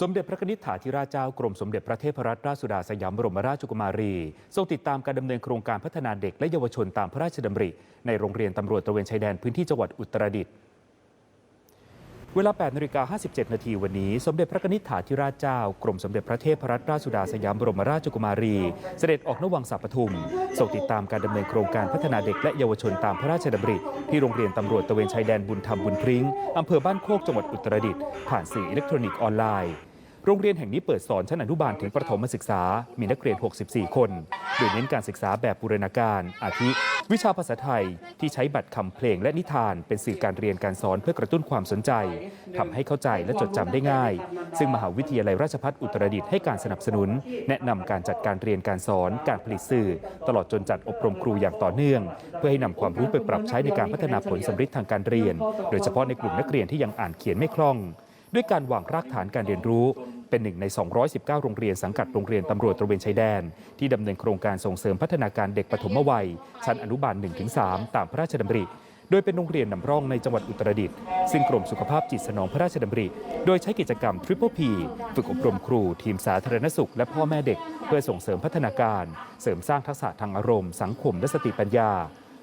สมเด็จพระนิธิถาธิราชเจ้ากรมสมเด็จพระเทพรัตนราชสุดาสยามบรมราชกุมารี ทรงติดตามการดำเนินโครงการพัฒนาเด็กและเยาวชนตามพระราชดำริ ในโรงเรียนตำรวจตระเวนชายแดนพื้นที่จังหวัดอุตรดิตถ์ เวลา 8นาฬิกา57 นาทีวันนี้ สมเด็จพระนิธิถาธิราชเจ้า กรมสมเด็จพระเทพรัตนราชสุดาสยามบรมราชกุมารี เสด็จออกนวังสัปทุมทรงติดตามการดำเนินโครงการพัฒนาเด็กและเยาวชนตามพระราชดำริ ที่โรงเรียนตำรวจตะเวนชายแดนบุญธรรมบุญพริ้งอำเภอบ้านโคกจังหวัดอุตรดิตถ์ผ่านสื่ออิเล็กทรอนิกส์ออนไลน์โรงเรียนแห่งนี้เปิดสอนชั้นอนุบาลถึงประถมศึกษา มีนักเรียน 64 คน โดยเน้นการศึกษาแบบบูรณาการ อาทิ วิชาภาษาไทยที่ใช้บัตรคำเพลงและนิทานเป็นสื่อการเรียนการสอนเพื่อกระตุ้นความสนใจทำให้เข้าใจและจดจำได้ง่าย ซึ่งมหาวิทยาลัยราชภัฏอุตรดิตถ์ให้การสนับสนุน แนะนำการจัดการเรียนการสอน การผลิตสื่อ ตลอดจนจัดอบรมครูอย่างต่อเนื่อง เพื่อให้นำความรู้ไปปรับใช้ในการพัฒนาผลสำฤทธิ์ทางการเรียน โดยเฉพาะในกลุ่มนักเรียนที่ยังอ่านเขียนไม่คล่องด้วยการวางรากฐานการเรียนรู้ เป็นหนึ่งใน 219 โรงเรียนสังกัดโรงเรียนตำรวจตระเวนชายแดน ที่ดำเนินโครงการส่งเสริมพัฒนาการเด็กปฐมวัย ชั้นอนุบาล 1-3 ตามพระราชดำริ โดยเป็นโรงเรียนนำร่องในจังหวัดอุตรดิตถ์ซึ่งกรมสุขภาพจิตสนองพระราชดำริ โดยใช้กิจกรรม Triple P ฝึกอบรมครู ทีมสาธารณสุข และพ่อแม่เด็ก เพื่อส่งเสริมพัฒนาการ เสริมสร้างทักษะทางอารมณ์ สังคมและสติปัญญา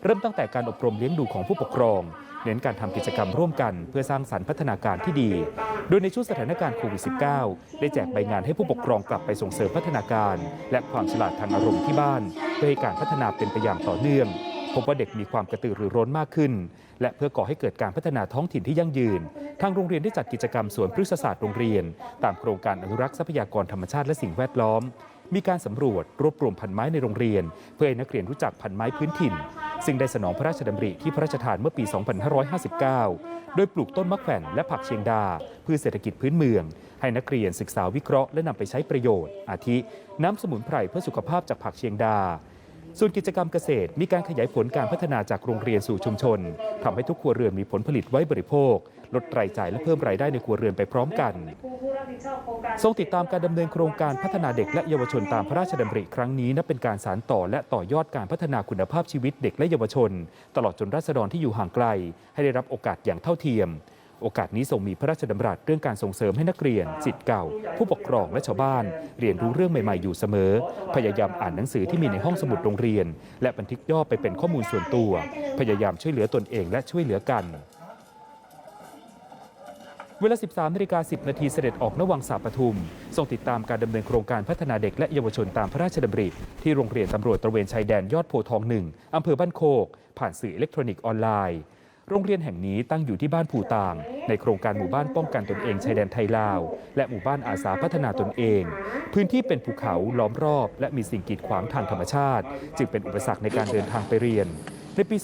เริ่มตั้งแต่การอบรมเลี้ยงดูของผู้ปกครอง เน้นการทำกิจกรรมร่วมกันเพื่อสร้างสรรค์พัฒนาการที่ดี โดยในช่วงสถานการณ์โควิด -19 ได้แจกใบงานให้ผู้ปกครองกลับไปส่งเสริมพัฒนาการ และความฉลาดทางอารมณ์ที่บ้านเพื่อให้การพัฒนาเป็นไปอย่างต่อเนื่องพบว่าเด็กมีความกระตือรือร้นมากขึ้น และเพื่อก่อให้เกิดการพัฒนาท้องถิ่นที่ยั่งยืน ทางโรงเรียนได้จัดกิจกรรมสวนพฤกษศาสตร์โรงเรียน ตามโครงการอนุรักษ์ทรัพยากรธรรมชาติและสิ่งแวดล้อม มีการสำรวจรวบรวมพันไม้ในโรงเรียน เพื่อให้นักเรียนรู้จักพันไม้พื้นถิ่น ซึ่งได้สนองพระราชดำริที่พระราชทานเมื่อปี 2559 โดยปลูกต้นมะแขวนและผักเชียงดาเพืชเศรษฐกิจพื้นเมือง ให้นักเรียนศึกษาวิเคราะห์และนำไปใช้ประโยชน์ อาทิ น้ำสมุนไพรเพื่อสุขภาพจากผักเชียงดาส่วนกิจกรรมเกษตรมีการขยายผลการพัฒนาจากโรงเรียนสู่ชุมชนทำให้ทุกครัวเรือนมีผลผลิตไว้บริโภค ลดรายจ่ายและเพิ่มรายได้ในครัวเรือนไปพร้อมกัน ทรงติดตามการดำเนินโครงการพัฒนาเด็กและเยาวชนตามพระราชดำริครั้งนี้นับเป็นการสานต่อและต่อยอดการพัฒนาคุณภาพชีวิตเด็กและเยาวชน ตลอดจนราษฎรที่อยู่ห่างไกล ให้ได้รับโอกาสอย่างเท่าเทียมโอกาสนี้ทรงมีพระราชดำรัสเรื่องการส่งเสริมให้นักเรียนสิทธิ์เก่า ผู้ปกครองและชาวบ้าน เรียนรู้เรื่องใหม่ๆอยู่เสมอ พยายามอ่านหนังสือที่มีในห้องสมุดโรงเรียน และบันทึกย่อไปเป็นข้อมูลส่วนตัว พยายามช่วยเหลือตนเองและช่วยเหลือกัน เวลา 13นาฬิกา10 นาทีเสด็จออกนวังสาปทุม ทรงติดตามการดำเนินโครงการพัฒนาเด็กและเยาวชนตามพระราชดำริที่โรงเรียนตำรวจตระเวนชายแดนยอดโพทองหนึ่งอำเภอบ้านโคก ผ่านสื่ออิเล็กทรอนิกส์ออนไลน์ โรงเรียนแห่งนี้ตั้งอยู่ที่บ้านผู่ตาง ในโครงการหมู่บ้านป้องกันตนเองชายแดนไทยลาว และหมู่บ้านอาสาพัฒนาตนเอง พื้นที่เป็นภูเขาล้อมรอบ และมีสิ่งกีดขวางทางธรรมชาติ จึงเป็นอุปสรรคในการเดินทางไปเรียน ในปี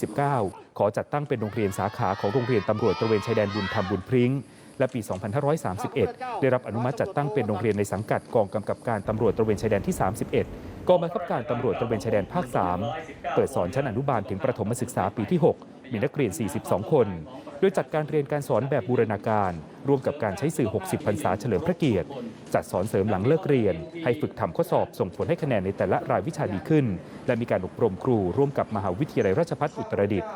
2529 ขอจัดตั้งเป็นโรงเรียนสาขาของโรงเรียนตำรวจตระเวนชายแดนบุญธรรมบุญพริ้ง และปี 2531 ได้รับอนุมัติจัดตั้งเป็นโรงเรียนในสังกัดกองกำกับการตำรวจตระเวนชายแดนที่ 31 กองบังคับการตำรวจตระเวนชายแดนภาค 3 เปิดสอนชั้นอนุบาลถึงประถมศึกษาปีที่ 6 มีนักเรียน 42 คน โดยจัดการเรียนการสอนแบบบูรณาการ ร่วมกับการใช้สื่อ 60 พรรษาเฉลิมพระเกียรติ จัดสอนเสริมหลังเลิกเรียน ให้ฝึกทำข้อสอบส่งผลให้คะแนนในแต่ละรายวิชาดีขึ้น และมีการอบรมครูร่วมกับมหาวิทยาลัยราชภัฏอุตรดิตถ์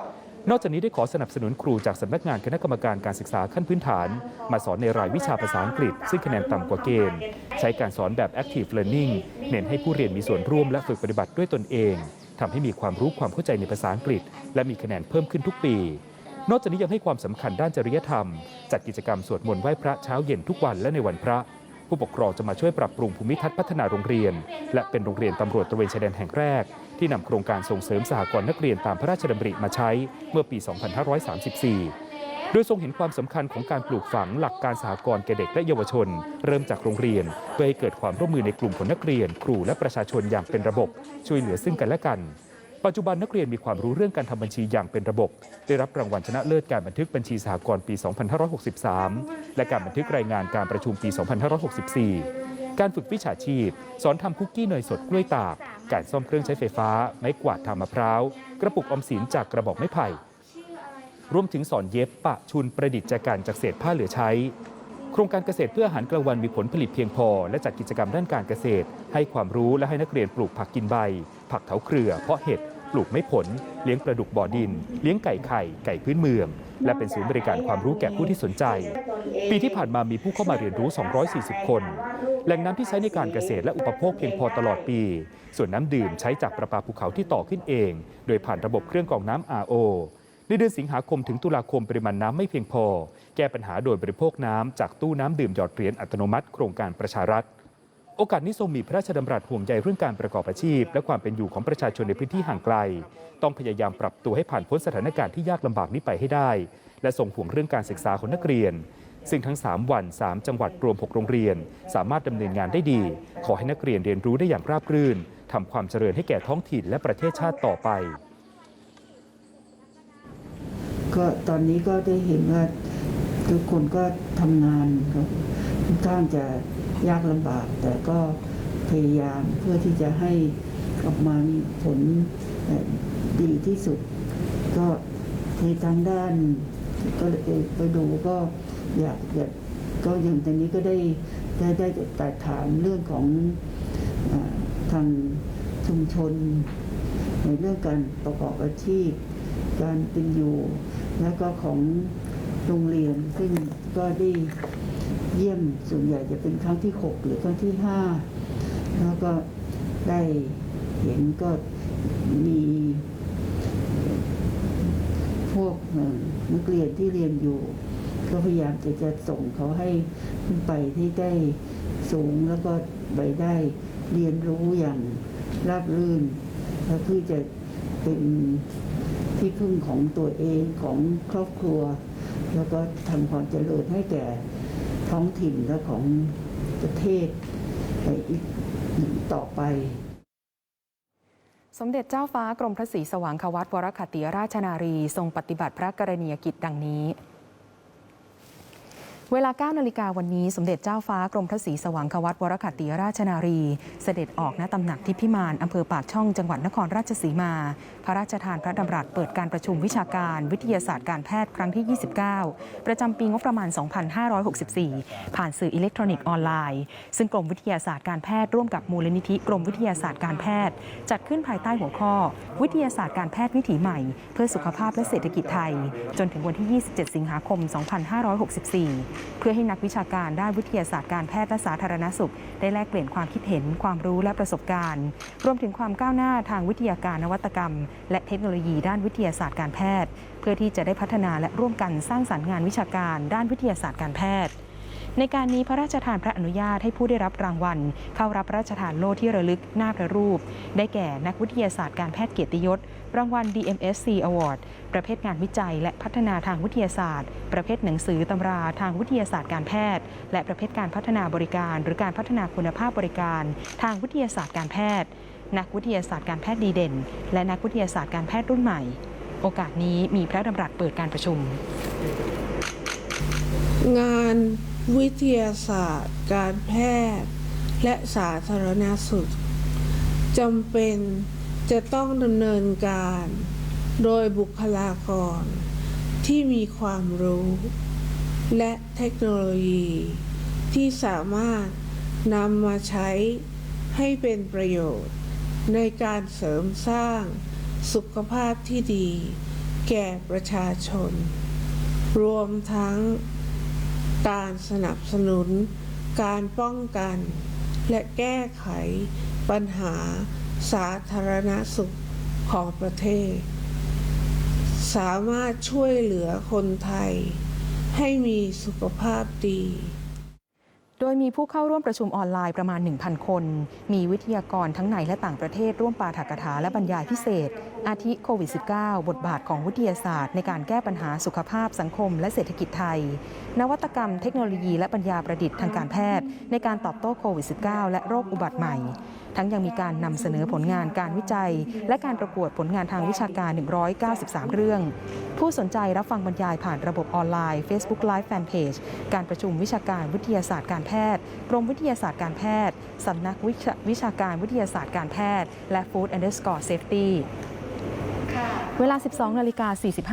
นอกจากนี้ได้ขอสนับสนุนครูจากสำนักงานคณะกรรมการการศึกษาขั้นพื้นฐาน มาสอนในรายวิชาภาษาอังกฤษ ซึ่งคะแนนต่ำกว่าเกณฑ์ ใช้การสอนแบบ active learning เน้นให้ผู้เรียนมีส่วนร่วมและฝึกปฏิบัติด้วยตนเองทำให้มีความรู้ความเข้าใจในภาษาอังกฤษ และมีคะแนนเพิ่มขึ้นทุกปี นอกจากนี้ยังให้ความสำคัญด้านจริยธรรม จัดกิจกรรมสวดมนต์ไหว้พระเช้าเย็นทุกวันและในวันพระผู้ปกครองจะมาช่วยปรับปรุงภูมิทัศน์พัฒนาโรงเรียน และเป็นโรงเรียนตำรวจตระเวนชายแดนแห่งแรก ที่นำโครงการส่งเสริมสหกรณ์นักเรียนตามพระราชดำริมาใช้เมื่อปี 2534 โดยทรงเห็นความสำคัญของการปลูกฝังหลักการสหกรณ์แก่เด็กและเยาวชน เริ่มจากโรงเรียน เพื่อให้เกิดความร่วมมือในกลุ่มของนักเรียน ครูและประชาชนอย่างเป็นระบบ ช่วยเหลือซึ่งกันและกันปัจจุบันนักเรียนมีความรู้เรื่องการทำบัญชีอย่างเป็นระบบ ได้รับรางวัลชนะเลิศการบันทึกบัญชีสหกรณ์ปี 2563 และการบันทึกรายงานการประชุมปี 2564 การฝึกวิชาชีพ สอนทำคุกกี้เนยสดกล้วยตาก การซ่อมเครื่องใช้ไฟฟ้า ไม้กวาดทางมะพร้าว กระปุกอมสินจากกระบอกไม้ไผ่ รวมถึงสอนเย็บปะชุนประดิษฐ์จากการจากเศษผ้าเหลือใช้ โครงการเกษตรเพื่ออาหารกลางวันมีผลผลิตเพียงพอ และจัดกิจกรรมด้านการเกษตร ให้ความรู้และให้นักเรียนปลูกผักกินใบ ผักเถาเครือ เพาะเห็ด ปลูกไม้ผล เลี้ยงปลาดุกบ่อดิน เลี้ยงไก่ไข่ไก่พื้นเมือง และเป็นศูนย์บริการความรู้แก่ผู้ที่สนใจ ปีที่ผ่านมามีผู้เข้ามาเรียนรู้ 240 คน แหล่งน้ำที่ใช้ในการเกษตรและอุปโภคเพียงพอตลอดปี ส่วนน้ำดื่มใช้จากประปาภูเขาที่ต่อขึ้นเอง โดยผ่านระบบเครื่องกรองน้ำ RO ในเดือนสิงหาคมถึงตุลาคมปริมาณน้ำไม่เพียงพอ แก้ปัญหาโดยบริโภคน้ำจากตู้น้ำดื่มหยอดเหรียญอัตโนมัติ โครงการประชารัฐ โอกาสนี้ทรงมีพระราชดำรัสห่วงใยเรื่องการประกอบอาชีพ และความเป็นอยู่ของประชาชนในพื้นที่ห่างไกล ต้องพยายามปรับตัวให้ผ่านพ้นสถานการณ์ที่ยากลำบากนี้ไปให้ได้ และทรงห่วงเรื่องการศึกษาของนักเรียน ซึ่งทั้ง 3 วัน 3 จังหวัดรวม 6 โรงเรียน สามารถดำเนินงานได้ดี ขอให้นักเรียนเรียนรู้ได้อย่างราบรื่นทำความเจริญให้แก่ท้องถิ่นและประเทศชาติต่อไป ก็ตอนนี้ก็ได้เห็นว่าทุกคนก็ทำงานก็ค่อนข้างจะ ยากลำบาก แต่ก็พยายามเพื่อที่จะให้ออกมามีผลดีที่สุด ก็ในทางด้านก็ไปดูก็อยากอยากก็อย่างตอนนี้ก็ได้ได้ได้แต่ถามเรื่องของออทางชุมชน ในเรื่องการประกอบอาชีพ การเป็นอยู่ แล้วก็ของโรงเรียนซึ่งก็ได้ เยี่ยมส่วนใหญ่จะเป็นครั้งที่ 6 หรือครั้งที่ 5 แล้วก็ได้เห็นก็มีพวกเอ่อนักเรียนที่เรียนอยู่ ก็พยายามจะจะส่งเขาให้ขึ้นไปที่ได้สูงแล้วก็ไปได้เรียนรู้อย่างราบรื่นแล้วเพื่อจะเป็นที่พึ่งของตัวเองของครอบครัว แล้วก็ทำความเจริญให้แก่ ท้องถิ่นและของประเทศไปอีกต่อไป สมเด็จเจ้าฟ้ากรมพระศรีสว่างควัตวรคติราชนารี ทรงปฏิบัติพระกรณียกิจดังนี้ เวลา 9 นาฬิกาวันนี้สมเด็จเจ้าฟ้ากรมพระศรีสว่างควัตวรคัตติราชนารี เสด็จออกณตำหนักที่พิมานอำเภอปากช่องจังหวัดนครราชสีมา พระราชทานพระดำรัสเปิดการประชุมวิชาการวิทยาศาสตร์การแพทย์ครั้งที่ 29 ประจำปีงบประมาณ 2564 ผ่านสื่ออิเล็กทรอนิกส์ออนไลน์ ซึ่งกรมวิทยาศาสตร์การแพทย์ร่วมกับมูลนิธิกรมวิทยาศาสตร์การแพทย์ จัดขึ้นภายใต้หัวข้อ วิทยาศาสตร์การแพทย์วิถีใหม่ เพื่อสุขภาพและเศรษฐกิจไทย จนถึงวันที่ 27 สิงหาคม 2564เพื่อให้นักวิชาการด้านวิทยาศาสตร์การแพทย์และสาธารณสุข ได้แลกเปลี่ยนความคิดเห็นความรู้และประสบการณ์ รวมถึงความก้าวหน้าทางวิทยาการนวัตกรรม และเทคโนโลยีด้านวิทยาศาสตร์การแพทย์ เพื่อที่จะได้พัฒนาและร่วมกันสร้างสรรค์งานวิชาการ ด้านวิทยาศาสตร์การแพทย์ ในการนี้พระราชทานพระอนุญาตให้ผู้ได้รับรางวัล เข้ารับพระราชทานโล่ที่ระลึกหน้าพระรูป ได้แก่นักวิทยาศาสตร์การแพทย์เกียรติยศ รางวัล DMSC Award ประเภทงานวิจัย และพัฒนาทางวิทยาศาสตร์ ประเภทหนังสือตำราทางวิทยาศาสตร์การแพทย์ และประเภทการพัฒนาบริการ หรือการพัฒนาคุณภาพบริการ ทางวิทยาศาสตร์การแพทย์ นักวิทยาศาสตร์การแพทย์ดีเด่น และนักวิทยาศาสตร์การแพทย์รุ่นใหม่ โอกาสนี้มีพระดำรัสเปิดการประชุม งาน วิทยาศาสตร์ การแพทย์ และสาธารณสุขจำเป็นจะต้องดำเนินการ โดยบุคลากร ที่มีความรู้ และเทคโนโลยี ที่สามารถนำมาใช้ให้เป็นประโยชน์ ในการเสริมสร้างสุขภาพที่ดี แก่ประชาชน รวมทั้ง การสนับสนุน การป้องกัน และแก้ไข ปัญหา สาธารณสุขของประเทศ สามารถช่วยเหลือคนไทย ให้มีสุขภาพดี ดยมีผู้เข้าร่วมประชุมออนไลน์ประมาณ 1,000 คน มีวิทยากรทั้งในและต่างประเทศร่วมปาฐกถาและบรรยายพิเศษ อาทิโควิด -19 บทบาทของวิทยาศาสตร์ในการแก้ปัญหาสุขภาพสังคมและเศรษฐกิจไทย นวัตกรรมเทคโนโลยีและปัญญาประดิษฐ์ทางการแพทย์ ในการตอบโต้โควิด -19 และโรคอุบัติใหม่ ทั้งยังมีการนำเสนอผลงานการวิจัย และการประกวดผลงานทางวิชาการ 193 เรื่อง ผู้สนใจรับฟังบรรยายผ่านระบบออนไลน์ Facebook Live Fanpage การประชุมวิชาการวิทยาศาสตร์การแพทย์ กรมวิทยาศาสตร์การแพทย์สำนักวิชาวิชาการวิทยาศาสตร์การแพทย์ และ Food Underscore Safety เวลา 12 นาฬิกา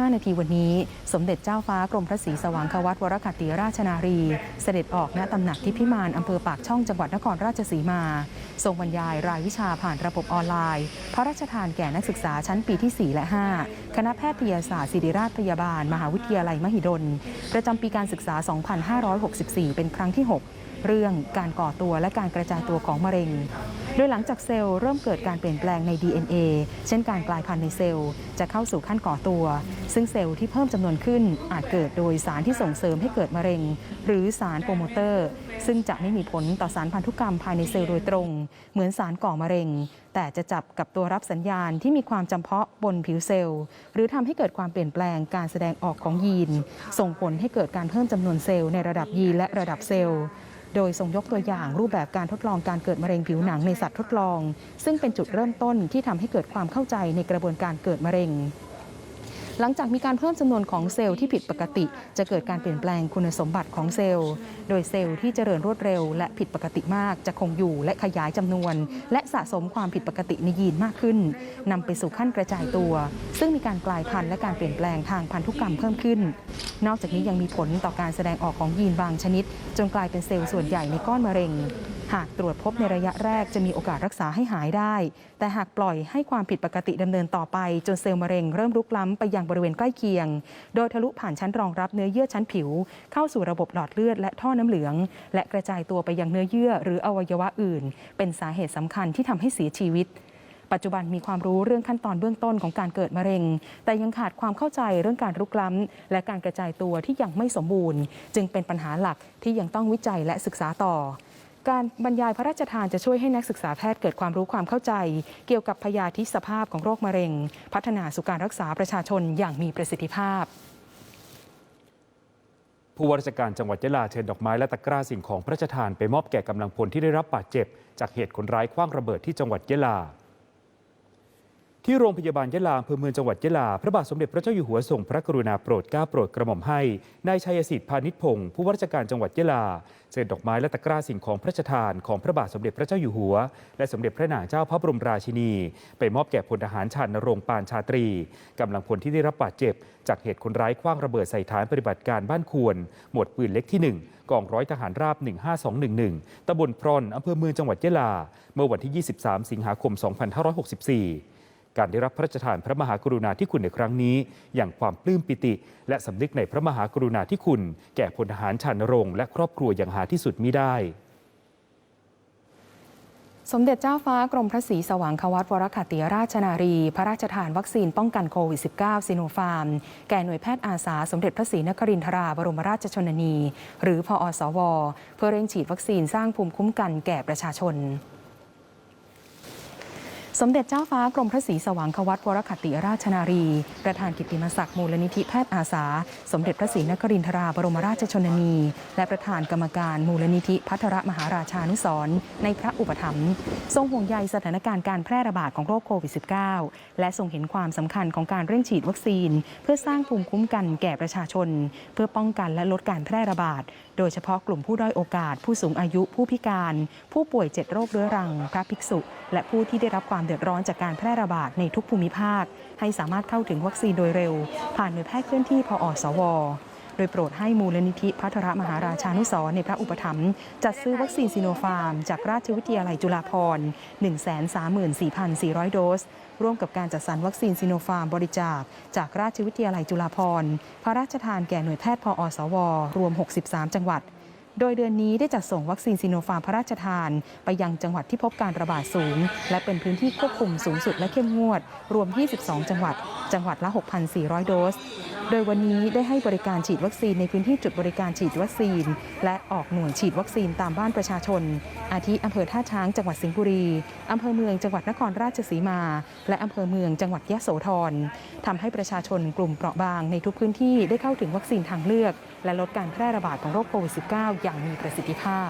45 นาทีวันนี้ สมเด็จเจ้าฟ้ากรมพระศรีสว่างควัตวรคัตติราชนารี เสด็จออกณตำหนักที่พิมานอำเภอปากช่องจังหวัดนครราชสีมา ทรงบรรยายรายวิชาผ่านระบบออนไลน์ พระราชทานแก่นักศึกษาชั้นปีที่ 4 และ 5 คณะแพทยศาสตร์ศิริราชพยาบาล มหาวิทยาลัยมหิดล ประจำปีการศึกษา 2564 เป็นครั้งที่ 6 เรื่องการก่อตัวและการกระจายตัวของมะเร็ง โดยหลังจากเซลล์เริ่มเกิดการเปลี่ยนแปลงใน DNA เช่นการกลายพันธุ์ในเซลล์ จะเข้าสู่ขั้นก่อตัว ซึ่งเซลล์ที่เพิ่มจำนวนขึ้นอาจเกิดโดยสารที่ส่งเสริมให้เกิดมะเร็ง หรือสารโปรโมเตอร์ ซึ่งจะไม่มีผลต่อสารพันธุกรรมภายในเซลล์โดยตรง เหมือนสารก่อมะเร็ง แต่จะจับกับตัวรับสัญญาณที่มีความจำเพาะบนผิวเซลล์ หรือทำให้เกิดความเปลี่ยนแปลงการแสดงออกของยีน ส่งผลให้เกิดการเพิ่มจำนวนเซลล์ในระดับยีนและระดับเซลล์ โดยทรงยกตัวอย่างรูปแบบการทดลองการเกิดมะเร็งผิวหนังในสัตว์ทดลอง ซึ่งเป็นจุดเริ่มต้นที่ทำให้เกิดความเข้าใจในกระบวนการเกิดมะเร็ง หลังจากมีการเพิ่มจำนวนของเซลล์ที่ผิดปกติ จะเกิดการเปลี่ยนแปลงคุณสมบัติของเซลล์ โดยเซลล์ที่เจริญรวดเร็ว และผิดปกติมากจะคงอยู่และขยายจำนวน และสะสมความผิดปกติในยีนมากขึ้นนำไปสู่ขั้นกระจายตัว ซึ่งมีการกลายพันธุ์และการเปลี่ยนแปลงทางพันธุกรรมเพิ่มขึ้น นอกจากนี้ยังมีผลต่อการแสดงออกของยีนบางชนิด จนกลายเป็นเซลล์ส่วนใหญ่ในก้อนมะเร็ง หากตรวจพบในระยะแรกจะมีโอกาสรักษาให้หายได้ แต่หากปล่อยให้ความผิดปกติดำเนินต่อไป จนเซลล์มะเร็งเริ่มรุกล้ำไปยังบริเวณใกล้เคียง โดยทะลุผ่านชั้นรองรับเนื้อเยื่อชั้นผิว เข้าสู่ระบบหลอดเลือดและท่อน้ำเหลือง และกระจายตัวไปยังเนื้อเยื่อหรืออวัยวะอื่น เป็นสาเหตุสำคัญที่ทำให้เสียชีวิตปัจจุบันมีความรู้เรื่องขั้นตอนเบื้องต้นของการเกิดมะเร็ง แต่ยังขาดความเข้าใจเรื่องการรุกล้ำ และการกระจายตัวที่ยังไม่สมบูรณ์ จึงเป็นปัญหาหลักที่ยังต้องวิจัยและศึกษาต่อ การบรรยายพระราชทานจะช่วยให้นักศึกษาแพทย์เกิดความรู้ความเข้าใจ เกี่ยวกับพยาธิสภาพของโรคมะเร็ง พัฒนาสู่การรักษาประชาชนอย่างมีประสิทธิภาพ ผู้ว่าราชการจังหวัดยะลาเชิญดอกไม้และตะกร้าสิ่งของพระราชทานไปมอบแก่กำลังพลที่ได้รับบาดเจ็บ จากเหตุคนร้ายคว้างระเบิดที่จังหวัดยะลา ที่โรงพยาบาลยะลาอำเภอเมืองจังหวัดยะลา พระบาทสมเด็จพระเจ้าอยู่หัวทรงพระกรุณาโปรดเกล้าโปรดกระหม่อมให้ นายชัยสิทธิ์พานิชพงศ์ผู้ว่าราชการจังหวัดยะลาเชิดอกไม้และตะกร้าสิ่งของพระราชทานของพระบาทสมเด็จพระเจ้าอยู่หัว และสมเด็จพระนางเจ้าพระบรมราชินี ไปมอบแก่พลทหารชาญนรงปานชาตรีกำลังพลที่ได้รับบาดเจ็บ จากเหตุคนร้ายคว้างระเบิดใส่ฐานปฏิบัติการบ้านควร หมวดปืนเล็กที่ 1 กองร้อยทหารราบ 15211ตำบลพรอนอำเภอเมืองจังหวัดยะลา เมื่อวันที่ 23 สิงหาคม 2564 การได้รับพระราชทานพระมหากรุณาธิคุณในครั้งนี้ อย่างความปลื้มปิติ และสำนึกในพระมหากรุณาธิคุณ แก่พลทหารชานรงค์และครอบครัวอย่างหาที่สุดมิได้สมเด็จเจ้าฟ้ากรมพระศรีสว่างควัตวรคัตติราชนารี พระราชทานวัคซีนป้องกันโควิด -19 ซิโนฟาร์ม แก่หน่วยแพทย์อาสา สมเด็จพระศรีนครินทราบรมราชชนนี หรือพออสว เพื่อเร่งฉีดวัคซีนสร้างภูมิคุ้มกันแก่ประชาชน สมเด็จเจ้าฟ้ากรมพระศรีสว่างควัตวรคัตติราชนารี ประธานกิตติมศักดิ์มูลนิธิแพทย์อาสา สมเด็จพระศรีนครินทราบรมราชชนนี และประธานกรรมการมูลนิธิพัทรมหาราชานุสรในพระอุปถัมภ์ทรงห่วงใยสถานการณ์การแพร่ระบาดของโรคโควิด -19 และทรงเห็นความสำคัญของการเร่งฉีดวัคซีน เพื่อสร้างภูมิคุ้มกันแก่ประชาชน เพื่อป้องกันและลดการแพร่ระบาด โดยเฉพาะกลุ่มผู้ด้อยโอกาส ผู้สูงอายุผู้พิการ ผู้ป่วยเจ็ดโรคเรื้อรัง พระภิกษุ และผู้ที่ได้รับความดือดร้อนจากการแพร่ระบาดในทุกภูมิภาค ให้สามารถเข้าถึงวัคซีนโดยเร็ว ผ่านหน่วยแพทย์เคลื่อนที่พออสวโดยโปรดให้มูลนิธิพัทรมหาราชานุสรในพระอุปถัมภ์จัดซื้อวัคซีนซิโนฟาร์ม จากราชวิทยาลัยจุฬาภรณ์ 134,400 โดส ร่วมกับการจัดสรรวัคซีนซิโนฟาร์มบริจาค จากราชวิทยาลัยจุฬาภรณ์ พระราชทานแก่หน่วยแพทย์พออสว รวม 63 จังหวัด โดยเดือนนี้ได้จัดส่งวัคซีนซิโนฟาร์มพระราชทาน ไปยังจังหวัดที่พบการระบาดสูง และเป็นพื้นที่ควบคุมสูงสุดและเข้มงวด รวม 22 จังหวัด จังหวัดละ 6,400 โดส โดยวันนี้ได้ให้บริการฉีดวัคซีนในพื้นที่จุดบริการฉีดวัคซีน และออกหน่วยฉีดวัคซีนตามบ้านประชาชน อาทิอำเภอท่าช้างจังหวัดสิงห์บุรีอำเภอเมืองจังหวัดนครราชสีมา และอำเภอเมืองจังหวัดยะโสธรทำให้ประชาชนกลุ่มเปราะบางในทุกพื้นที่ได้เข้าถึงวัคซีนทางเลือก และลดการแพร่ระบาดของโรคโควิด -19 อย่างมีประสิทธิภาพ